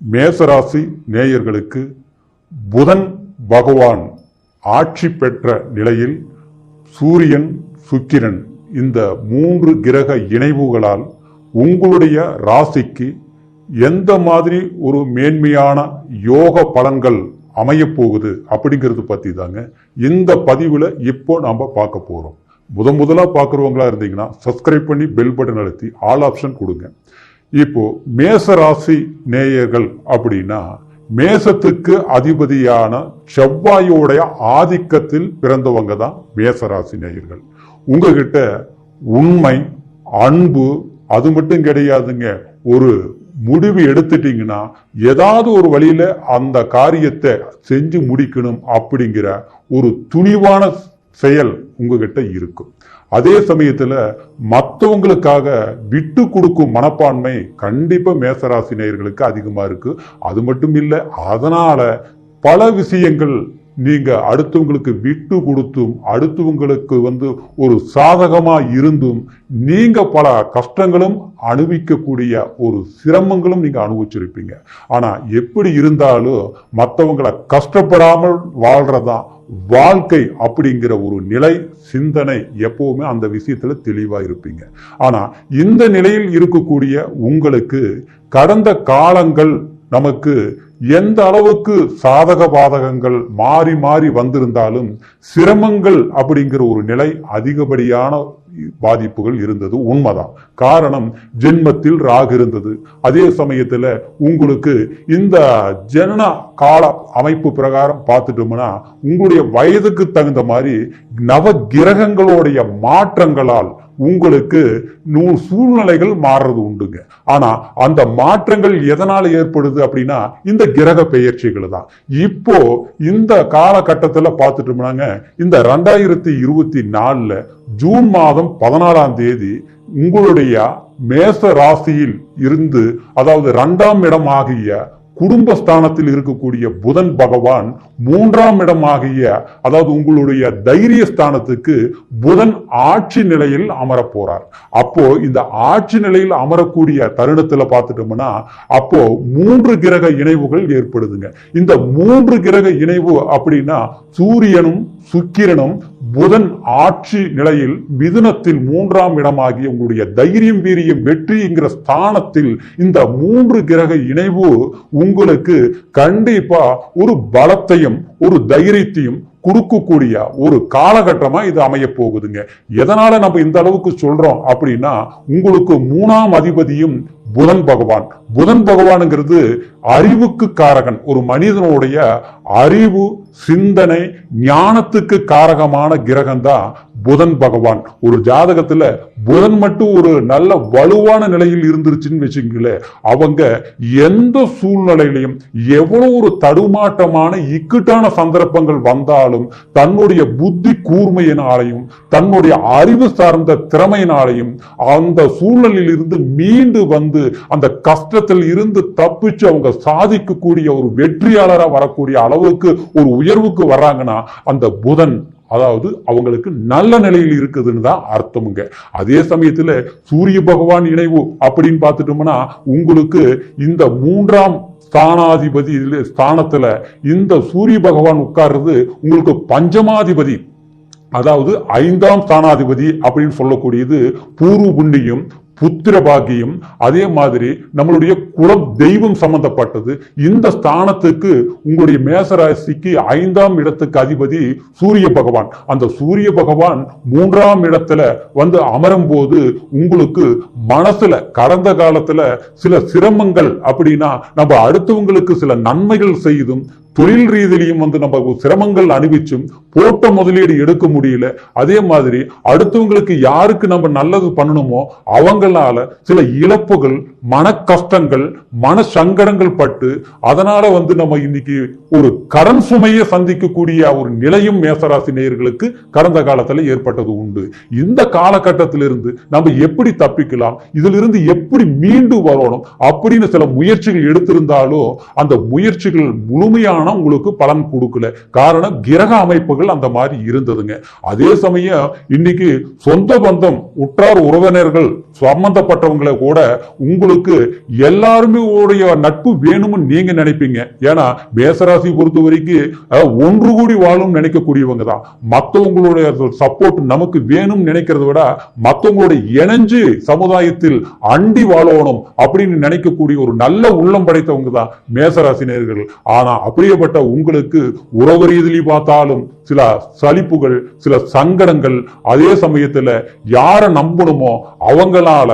மேசராசி நேயர்களுக்கு புதன் பகவான் ஆட்சி பெற்ற நிலையில் சூரியன் சுக்கிரன் இந்த மூன்று கிரக இணைவுகளால் உங்களுடைய ராசிக்கு எந்த மாதிரி ஒரு மேன்மையான யோக பலன்கள் அமையப்போகுது அப்படிங்கிறது பற்றி தாங்க இந்த பதிவில் இப்போ நாம் பார்க்க போகிறோம் முத முதலாக பார்க்குறவங்களா இருந்தீங்கன்னா சப்ஸ்கிரைப் பண்ணி பெல் பட்டன் அழுத்தி ஆல் ஆப்ஷன் கொடுங்க. இப்போ மேச ராசி நேயர்கள் அப்படின்னா மேசத்துக்கு அதிபதியான செவ்வாயோடைய ஆதிக்கத்தில் பிறந்தவங்க தான் மேசராசி நேயர்கள். உங்ககிட்ட உண்மை அன்பு அது மட்டும் கிடையாதுங்க. ஒரு முடிவு எடுத்துட்டீங்கன்னா ஏதாவது ஒரு வழியில அந்த காரியத்தை செஞ்சு முடிக்கணும் அப்படிங்கிற ஒரு துணிவான செயல் உங்ககிட்ட இருக்கும். அதே சமயத்துல மற்றவங்களுக்காக விட்டு கொடுக்கும் மனப்பான்மை கண்டிப்பா மேசராசி நேயர்களுக்கு அதிகமா இருக்கு. அது மட்டும் இல்லை அதனால பல விஷயங்கள் நீங்கள் அடுத்தவங்களுக்கு விட்டு கொடுத்தும் அடுத்தவங்களுக்கு வந்து ஒரு சாதகமாக இருந்தும் நீங்கள் பல கஷ்டங்களும் அனுபவிக்கக்கூடிய ஒரு சிரமங்களும் நீங்கள் அனுபவிச்சிருப்பீங்க. ஆனால் எப்படி இருந்தாலும் மற்றவங்களை கஷ்டப்படாமல் வாழ்கிறதான் வாழ்க்கை அப்படிங்கிற ஒரு நிலை சிந்தனை எப்பவுமே அந்த விஷயத்துல தெளிவாக இருப்பீங்க. ஆனால் இந்த நிலையில் இருக்கக்கூடிய உங்களுக்கு கடந்த காலங்கள் நமக்கு எந்த அளவுக்கு சாதக பாதகங்கள் மாறி மாறி வந்திருந்தாலும் சிரமங்கள் அப்படிங்கிற ஒரு நிலை அதிகப்படியான பாதிப்புகள் இருந்தது உண்மைதான். காரணம் ஜென்மத்தில் ராகு இருந்தது. அதே சமயத்தில் உங்களுக்கு இந்த ஜனன கால அமைப்பு பிரகாரம் பார்த்துட்டோம்னா உங்களுடைய வயதுக்கு தகுந்த மாதிரி நவ கிரகங்களுடைய மாற்றங்களால் உங்களுக்கு நூ சூழ்நிலைகள் மாறுறது உண்டுங்க. ஆனா அந்த மாற்றங்கள் எதனால ஏற்படுது அப்படின்னா இந்த கிரக பெயர்ச்சிகள் தான். இப்போ இந்த காலகட்டத்துல பார்த்துட்டோம்னாங்க இந்த ரெண்டாயிரத்தி இருபத்தி நாலுல ஜூன் மாதம் பதினாலாம் தேதி உங்களுடைய மேச ராசியில் இருந்து அதாவது இரண்டாம் இடம் ஆகிய குடும்பஸ்தானத்தில் இருக்கக்கூடிய புதன் பகவான் மூன்றாம் இடமாகிய அதாவது உங்களுடைய தைரிய ஸ்தானத்துக்கு புதன் ஆட்சி நிலையில் அமர போறார் அப்போ இந்த ஆட்சி நிலையில் அமரக்கூடிய தருணத்துல பார்த்துட்டோம்னா அப்போ மூன்று கிரக இணைவுகள் ஏற்படுதுங்க. இந்த மூன்று கிரக இணைவு அப்படின்னா சூரியனும் சுக்கிரனும் புதன் ஆட்சி நிலையில் மிதுனத்தில் மூன்றாம் இடமாகிய உங்களுடைய தைரியம் வீரியம் வெற்றிங்கிற ஸ்தானத்தில் இந்த மூன்று கிரக இணைவு உங்களுக்கு கண்டிப்பா ஒரு பலத்தையும் ஒரு தைரியத்தையும் கொடுக்கக்கூடிய ஒரு காலகட்டமா இது அமைய போகுதுங்க. எதனால நம்ம இந்த அளவுக்கு சொல்றோம் அப்படின்னா உங்களுக்கு மூணாம் அதிபதியும் புதன் பகவான். புதன் பகவானுங்கிறது அறிவுக்கு காரகன். ஒரு மனிதனுடைய அறிவு சிந்தனை ஞானத்துக்கு காரகமான கிரகம் தான் புதன் பகவான். ஒரு ஜாதகத்துல புதன் மட்டும் ஒரு நல்ல வலுவான நிலையில் இருந்துருச்சுன்னு வச்சுங்களேன் அவங்க எந்த சூழ்நிலையிலையும் எவ்வளவு ஒரு தடுமாட்டமான இக்கட்டான சந்தர்ப்பங்கள் வந்தாலும் தன்னுடைய புத்தி கூர்மையினாலையும் தன்னுடைய அறிவு சார்ந்த திறமையினாலையும் அந்த சூழ்நிலையில் இருந்து மீண்டு வந்து அந்த கஷ்டத்தில் இருந்து தப்பிச்சு அவங்க சாதிக்கக்கூடிய ஒரு வெற்றியாளரா வரக்கூடிய அளவுக்கு ஒரு உயர்வுக்கு வர்றாங்கன்னா அந்த புதன் அதாவது அவங்களுக்கு நல்ல நிலையில் இருக்குதுன்னு தான் அர்த்தமுங்க. அதே சமயத்துல சூரிய பகவான் இணைவு அப்படின்னு பார்த்துட்டோம்னா உங்களுக்கு இந்த மூன்றாம் ஸ்தானாதிபதி ஸ்தானத்துல இந்த சூரிய பகவான் உட்கார்றது உங்களுக்கு பஞ்சமாதிபதி. அதாவது ஐந்தாம் ஸ்தானாதிபதி அப்படின்னு சொல்லக்கூடியது பூர்வ புண்ணியம் புத்திர பாக்கியம் அதே மாதிரி நம்மளுடைய குலம் தெய்வம் சம்பந்தப்பட்டது. இந்த ஸ்தானத்துக்கு உங்களுடைய மேசராசிக்கு ஐந்தாம் இடத்துக்கு அதிபதி சூரிய பகவான். அந்த சூரிய பகவான் மூன்றாம் இடத்துல வந்து அமரும் போது உங்களுக்கு மனசுல கடந்த காலத்துல சில சிரமங்கள் அப்படின்னா நம்ம அடுத்தவங்களுக்கு சில நன்மைகள் செய்தும் தொழில் ரீதியிலையும் வந்து நம்ம சிரமங்கள் அனுபவிச்சும் போட்ட முதலீடு எடுக்க முடியல. அதே மாதிரி அடுத்தவங்களுக்கு யாருக்கு நம்ம நல்லது பண்ணணுமோ அவங்களால சில இழப்புகள் மன கஷ்டங்கள் மன சங்கடங்கள் பட்டு அதனால வந்து நம்ம இன்னைக்கு ஒரு கடன் சுமையை சந்திக்கக்கூடிய ஒரு நிலையும் மேசராசி நேயர்களுக்கு கடந்த காலத்துல ஏற்பட்டது உண்டு. இந்த காலகட்டத்திலிருந்து நம்ம எப்படி தப்பிக்கலாம்? இதிலிருந்து எப்படி மீண்டு வரணும்? அப்படின்னு சில முயற்சிகள் எடுத்திருந்தாலும் அந்த முயற்சிகள் முழுமையான உங்களுக்கு பலன் கொடுக்கல. காரணம் கிரக அமைப்புகள் அந்த மாதிரி இருந்ததுங்க. அதே சமயம் இன்னைக்கு சொந்த பந்தம் உற்றார் உறவினர்கள் சம்பந்தப்பட்டவங்களை கூட உங்களுக்கு எல்லாருமே உடைய நட்பு வேணும்னு நீங்க நினைப்பீங்க. ஏன்னா மேசராசி பொறுத்த வரைக்கும் ஒன்று கூடி வாழும் நினைக்கக்கூடியவங்க தான். மற்றவங்களுடைய சப்போர்ட் நமக்கு வேணும் நினைக்கிறத விட மற்றவங்களுடைய இணைஞ்சு சமுதாயத்தில் அண்டி வாழணும் அப்படின்னு நினைக்கக்கூடிய ஒரு நல்ல உள்ளம் படைத்தவங்க தான் மேசராசினியர்கள் ஆனா பிரியப்பட்ட உங்களுக்கு உறவு ரீதியிலையும் பார்த்தாலும் சில சலிப்புகள் சில சங்கடங்கள் அதே சமயத்துல யாரை நம்பணுமோ அவங்களால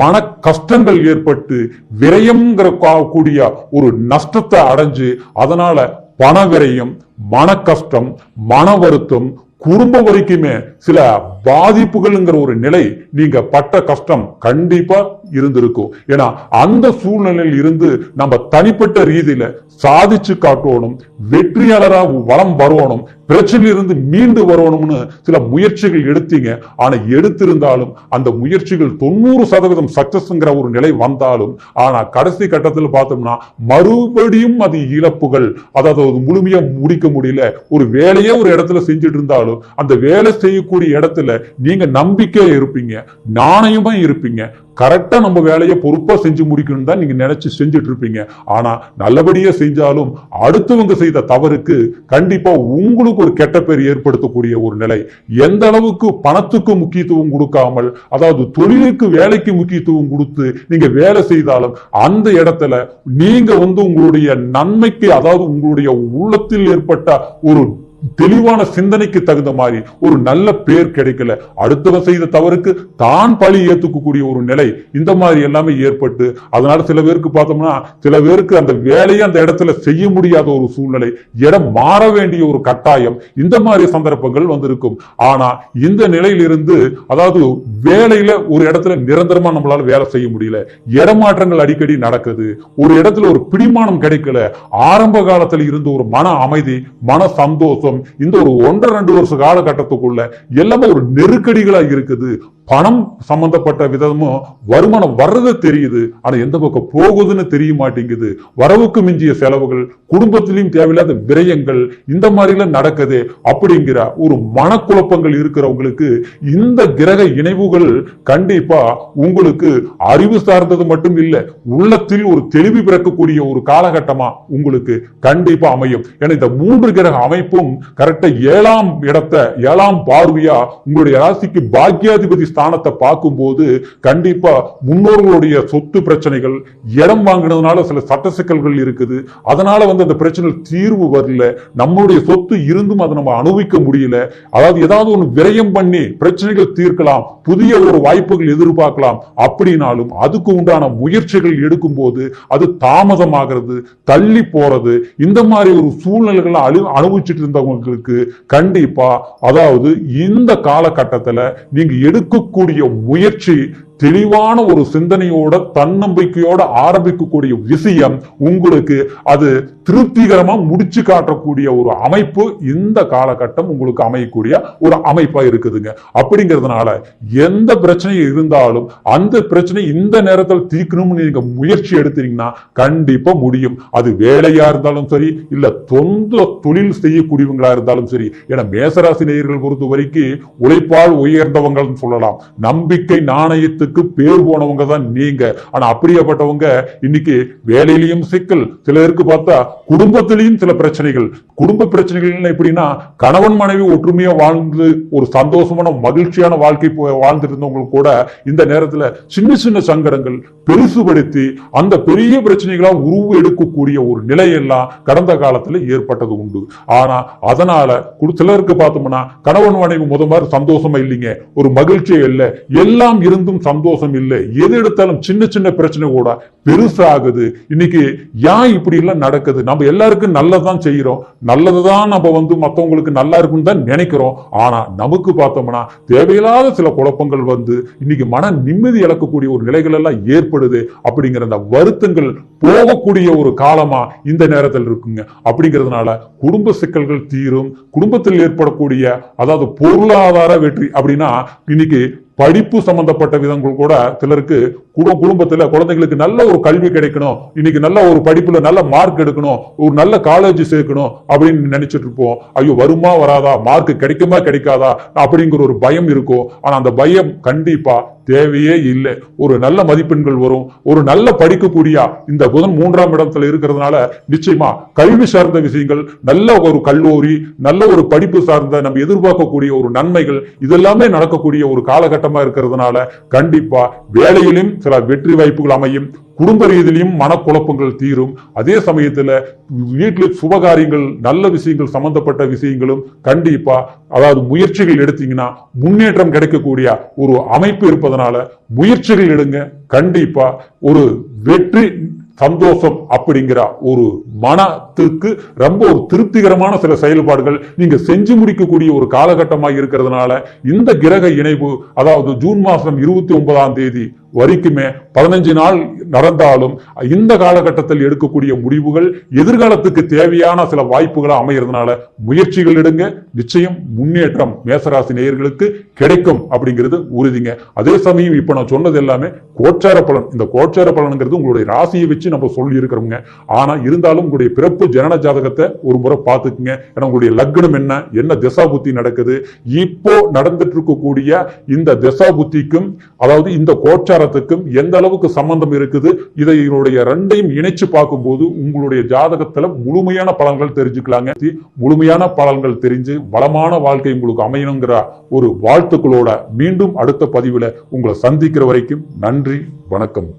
மன கஷ்டங்கள் ஏற்பட்டு விரயம்ங்கிற கூடிய ஒரு நஷ்டத்தை அடைஞ்சு அதனால பண விரயம் மன கஷ்டம் மன வருத்தம் குடும்பம் வரைக்குமே சில பாதிப்புகள்ங்கிற ஒரு நிலை நீங்க பட்ட கஷ்டம் கண்டிப்பா இருந்திருக்கும். ஏன்னா அந்த சூழ்நிலையில் இருந்து நம்ம தனிப்பட்ட ரீதியில சாதிச்சு காட்டணும் வெற்றியாளரா வளம் வரணும் பிரச்சனையிலிருந்து மீண்டு வரணும்னு சில முயற்சிகள் எடுத்தீங்க. ஆனா எடுத்திருந்தாலும் அந்த முயற்சிகள் தொண்ணூறு சதவீதம் சக்சஸ்ங்கிற ஒரு நிலை வந்தாலும் ஆனா கடைசி கட்டத்தில் பார்த்தோம்னா மறுபடியும் அது இழப்புகள் அதாவது அது முழுமையா முடிக்க முடியல ஒரு வேலையே ஒரு இடத்துல செஞ்சுட்டு இருந்தாலும் அந்த வேலை செய்யக்கூடிய இடத்துல நீங்க நம்பிக்கையா இருப்பீங்க நாணயமா இருப்பீங்க கரெக்டா நம்ம வேலையை பொறுப்பா செஞ்சு முடிக்கணும் தான் நீங்க நினைச்சு செஞ்சுட்டு இருப்பீங்க. ஆனா நல்லபடியா செஞ்சாலும் அடுத்தவங்க செய்த தவறுக்கு கண்டிப்பா உங்களுக்கு ஒரு கெட்ட பேர் ஏற்படுத்தக்கூடிய ஒரு நிலை. எந்த அளவுக்கு பணத்துக்கு முக்கியத்துவம் கொடுக்காமல் அதாவது தொழிலுக்கு வேலைக்கு முக்கியத்துவம் கொடுத்து நீங்க வேலை செய்தாலும் அந்த இடத்துல நீங்க வந்து உங்களுடைய நன்மைக்கு அதாவது உங்களுடைய உள்ளத்தில் ஏற்பட்ட ஒரு தெளிவான சிந்தனைக்கு தகுந்த மாதிரி ஒரு நல்ல பேர் கிடைக்கல. அடுத்தவன் செய்த தவறுக்கு தான் பழி ஏத்துக்கக்கூடிய ஒரு நிலை இந்த மாதிரி எல்லாமே ஏற்பட்டு அதனால சில பேருக்கு பார்த்தோம்னா சில பேருக்கு அந்த வேலையை அந்த இடத்துல செய்ய முடியாத ஒரு சூழ்நிலை இடம் மாற வேண்டிய ஒரு கட்டாயம் இந்த மாதிரி சந்தர்ப்பங்கள் வந்திருக்கும். ஆனா இந்த நிலையிலிருந்து அதாவது வேலையில ஒரு இடத்துல நிரந்தரமா நம்மளால வேலை செய்ய முடியல இடமாற்றங்கள் அடிக்கடி நடக்குது ஒரு இடத்துல ஒரு பிடிமானம் கிடைக்கல ஆரம்ப காலத்தில் இருந்த ஒரு மன அமைதி மன சந்தோஷம் இந்த ஒரு ஒன்றரை ரெண்டு வருஷ காலகட்டத்துக்குள்ள எல்லாமே ஒரு நெருக்கடிகளா இருக்குது. பணம் சம்பந்தப்பட்ட விதமும் வருமானம் வர்றது தெரியுது ஆனா எந்த பக்கம் போகுதுன்னு தெரிய மாட்டேங்குது. வரவுக்கு மிஞ்சிய செலவுகள் குடும்பத்திலையும் தேவையில்லாத விரயங்கள் இந்த மாதிரிலாம் நடக்குது அப்படிங்கிற ஒரு மனக்குழப்பங்கள் இருக்கிறவங்களுக்கு இந்த கிரக இணைவுகள் கண்டிப்பா உங்களுக்கு அறிவு சார்ந்தது மட்டும் இல்ல உள்ளத்தில் ஒரு தெளிவு பிறக்கக்கூடிய ஒரு காலகட்டமா உங்களுக்கு கண்டிப்பா அமையும். ஏன்னா இந்த மூன்று கிரக அமைப்பும் கரெக்டா ஏழாம் இடத்தை ஏழாம் பார்வையா உங்களுடைய ராசிக்கு பாக்கியாதிபதி ஸ்தானத்தை பார்க்கும்போது கண்டிப்பா முன்னோர்களுடைய சொத்து பிரச்சனைகள் இடம் வாங்கினதுனால சில சட்ட சிக்கல்கள் இருக்குது. அதனால வந்து அந்த பிரச்சனை தீர்வு வரல. நம்மளுடைய சொத்து இருந்தும் அதை நம்ம அனுபவிக்க முடியல. அதாவது ஏதாவது ஒன்று விரயம் பண்ணி பிரச்சனைகள் தீர்க்கலாம். புதிய ஒரு வாய்ப்புகள் எதிர்பார்க்கலாம் அப்படின்னாலும் அதுக்கு உண்டான முயற்சிகள் எடுக்கும் போது அது தாமதமாகிறது தள்ளி போறது. இந்த மாதிரி ஒரு சூழ்நிலைகளை அழு அனுபவிச்சுட்டு இருந்தவங்களுக்கு கண்டிப்பா அதாவது இந்த காலகட்டத்துல நீங்க எடுக்கக்கூடிய முயற்சி தெளிவான ஒரு சிந்தனையோட தன்னம்பிக்கையோட ஆரம்பிக்கக்கூடிய விஷயம் உங்களுக்கு அது திருப்திகரமா முடிச்சு காட்டக்கூடிய ஒரு அமைப்பு இந்த காலகட்டம் உங்களுக்கு அமையக்கூடிய ஒரு அமைப்பா இருக்குதுங்க. அப்படிங்கிறதுனால எந்த பிரச்சனை இருந்தாலும் அந்த பிரச்சனை இந்த நேரத்தில் தீர்க்கணும்னு நீங்க முயற்சி எடுத்தீங்கன்னா கண்டிப்பா முடியும். அது வேலையா இருந்தாலும் சரி இல்ல தொந்த தொழில் செய்யக்கூடியவங்களா இருந்தாலும் சரி ஏன்னா மேசராசி நேயர்கள் பொறுத்த வரைக்கும் உழைப்பால் உயர்ந்தவங்கள்னு சொல்லலாம். நம்பிக்கை நாணயத்துக்கு பேர் போனவங்க தான் நீங்க. ஆனா அப்படியேப்பட்டவங்க இன்னைக்கு வேலையிலையும் சிக்கல். சிலருக்கு பார்த்தா குடும்பத்திலையும் சில பிரச்சனைகள். குடும்ப பிரச்சனைகள் எப்படின்னா கணவன் மனைவி ஒற்றுமையா வாழ்ந்து ஒரு சந்தோஷமான மகிழ்ச்சியான வாழ்க்கை போ- வாழ்ந்துட்டு கூட இந்த நேரத்துல சின்ன சின்ன சங்கடங்கள் பெருசுபடுத்தி அந்த பெரிய பிரச்சனைகளா உருவ எடுக்கக்கூடிய ஒரு நிலையெல்லாம் கடந்த காலத்துல ஏற்பட்டது உண்டு. ஆனா அதனால சிலருக்கு பார்த்தோம்னா கணவன் மனைவி முத மாதிரி சந்தோஷமா இல்லைங்க. ஒரு மகிழ்ச்சியே இல்லை. எல்லாம் இருந்தும் சந்தோஷம் சந்தோஷம் இல்லை எது எடுத்தாலும் சின்ன சின்ன பிரச்சனை கூட பெருசாகுது. இன்னைக்கு ஏன் இப்படி எல்லாம் நடக்குது? நம்ம எல்லாருக்கும் நல்லதான் செய்யறோம் நல்லதுதான் நம்ம வந்து மத்தவங்களுக்கு நல்லா இருக்குன்னு தான் நினைக்கிறோம். ஆனா நமக்கு பார்த்தோம்னா தேவையில்லாத சில குழப்பங்கள் வந்து இன்னைக்கு மன நிம்மதி இழக்கக்கூடிய ஒரு நிலைகள் எல்லாம் ஏற்படுது அப்படிங்கிற அந்த வருத்தங்கள் போகக்கூடிய ஒரு காலமா இந்த நேரத்தில் இருக்குங்க. அப்படிங்கிறதுனால குடும்ப சிக்கல்கள் தீரும். குடும்பத்தில் ஏற்படக்கூடிய அதாவது பொருளாதார வெற்றி அப்படின்னா இன்னைக்கு படிப்பு சம்பந்தப்பட்ட விதங்கள் கூட சிலருக்கு குடும்ப குடும்பத்துல குழந்தைங்களுக்கு நல்ல ஒரு கல்வி கிடைக்கணும். இன்னைக்கு நல்ல ஒரு படிப்புல நல்ல மார்க் எடுக்கணும். ஒரு நல்ல காலேஜ் சேர்க்கணும் அப்படின்னு நினைச்சிட்டு இருப்போம். ஐயோ வருமா வராதா? மார்க் கிடைக்குமா கிடைக்காதா? அப்படிங்கிற ஒரு பயம் இருக்கும். ஆனா அந்த பயம் கண்டிப்பா தேவையே இல்லை. ஒரு நல்ல மதிப்பெண்கள் வரும். ஒரு நல்ல படிக்கக்கூடிய இந்த புதன் மூன்றாம் இடத்துல இருக்கிறதுனால நிச்சயமா கல்வி சார்ந்த விஷயங்கள் நல்ல ஒரு கல்லூரி நல்ல ஒரு படிப்பு சார்ந்த நம்ம எதிர்பார்க்கக்கூடிய ஒரு நன்மைகள் இதெல்லாமே நடக்கக்கூடிய ஒரு காலகட்டமா இருக்கிறதுனால கண்டிப்பா வேலையிலும் சில வெற்றி வாய்ப்புகள் அமையும். குடும்ப ரீதியிலும் மனக்குழப்பங்கள் தீரும். அதே சமயத்துல வீட்டில் சுபகாரியங்கள் நல்ல விஷயங்கள் சம்பந்தப்பட்ட விஷயங்களும் கண்டிப்பா அதாவது முயற்சிகள் எடுத்தீங்கன்னா முன்னேற்றம் கிடைக்கக்கூடிய ஒரு அமைப்பு இருப்பதனால முயற்சிகள் எடுங்க. கண்டிப்பா ஒரு வெற்றி சந்தோஷம் அப்படிங்கிற ஒரு மனத்துக்கு ரொம்ப ஒரு திருப்திகரமான சில செயல்பாடுகள் நீங்க செஞ்சு முடிக்கக்கூடிய ஒரு காலகட்டமாக இருக்கிறதுனால இந்த கிரக இணைவு அதாவது ஜூன் மாசம் இருபத்தி ஒன்பதாம் தேதி வரைக்குமே பதினஞ்சு நாள் நடந்தாலும் இந்த காலகட்டத்தில் எடுக்கக்கூடிய முடிவுகள் எதிர்காலத்துக்கு தேவையான சில வாய்ப்புகளை அமைகிறதுனால முயற்சிகள் எடுங்க. நிச்சயம் முன்னேற்றம் மேசராசி நேயர்களுக்கு கிடைக்கும் அப்படிங்கிறது உறுதிங்க. அதே சமயம் இப்ப நான் சொன்னது எல்லாமே கோச்சார பலன். இந்த கோச்சார பலனுங்கிறது உங்களுடைய ராசியை வச்சு நம்ம சொல்லி இருக்கிறோங்க ஆனா இருந்தாலும் உங்களுடைய பிறப்பு ஜனன ஜாதகத்தை ஒரு முறை பார்த்துக்குங்க. ஏன்னா உங்களுடைய லக்னம் என்ன? என்ன திசா புத்தி நடக்குது? இப்போ நடந்துட்டு இருக்கக்கூடிய இந்த திசா புத்திக்கும் அதாவது இந்த கோச்சார கோச்சாரத்துக்கும் எந்த அளவுக்கு சம்பந்தம் இருக்குது இதை இதனுடைய ரெண்டையும் இணைச்சு பார்க்கும்போது உங்களுடைய ஜாதகத்துல முழுமையான பலன்கள் தெரிஞ்சுக்கலாங்க. முழுமையான பலன்கள் தெரிஞ்சு வளமான வாழ்க்கை உங்களுக்கு அமையணுங்கிற ஒரு வாழ்த்துக்களோட மீண்டும் அடுத்த பதிவுல உங்களை சந்திக்கிற வரைக்கும் நன்றி வணக்கம்.